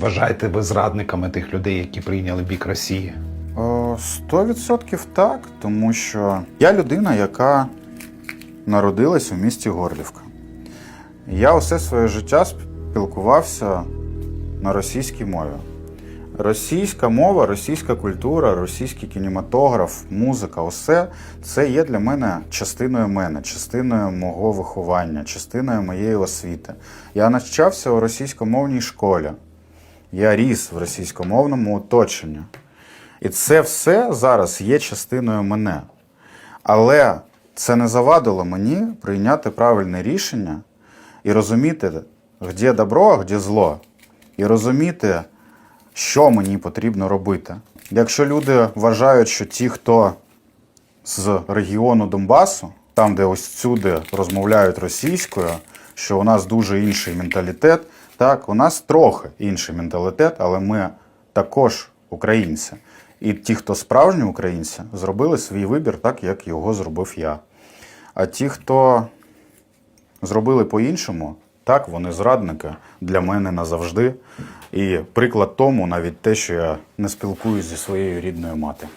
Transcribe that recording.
Вважаєте ви зрадниками тих людей, які прийняли бік Росії? Сто відсотків так, тому що я людина, яка народилась у місті Горлівка. Я усе своє життя спілкувався на російській мові. Російська мова, російська культура, російський кінематограф, музика усе це є для мене частиною мене, частиною мого виховання, частиною моєї освіти. Я навчався у російськомовній школі. Я ріс в російськомовному оточенні. І це все зараз є частиною мене. Але це не завадило мені прийняти правильне рішення і розуміти, де добро, а де зло. І розуміти, що мені потрібно робити. Якщо люди вважають, що ті, хто з регіону Донбасу, там, де ось сюди розмовляють російською, що у нас дуже інший менталітет. Так, у нас трохи інший менталітет, але ми також українці. І ті, хто справжні українці, зробили свій вибір так, як його зробив я. А ті, хто зробили по-іншому, так, вони зрадники для мене назавжди. І приклад тому навіть те, що я не спілкуюсь зі своєю рідною мати.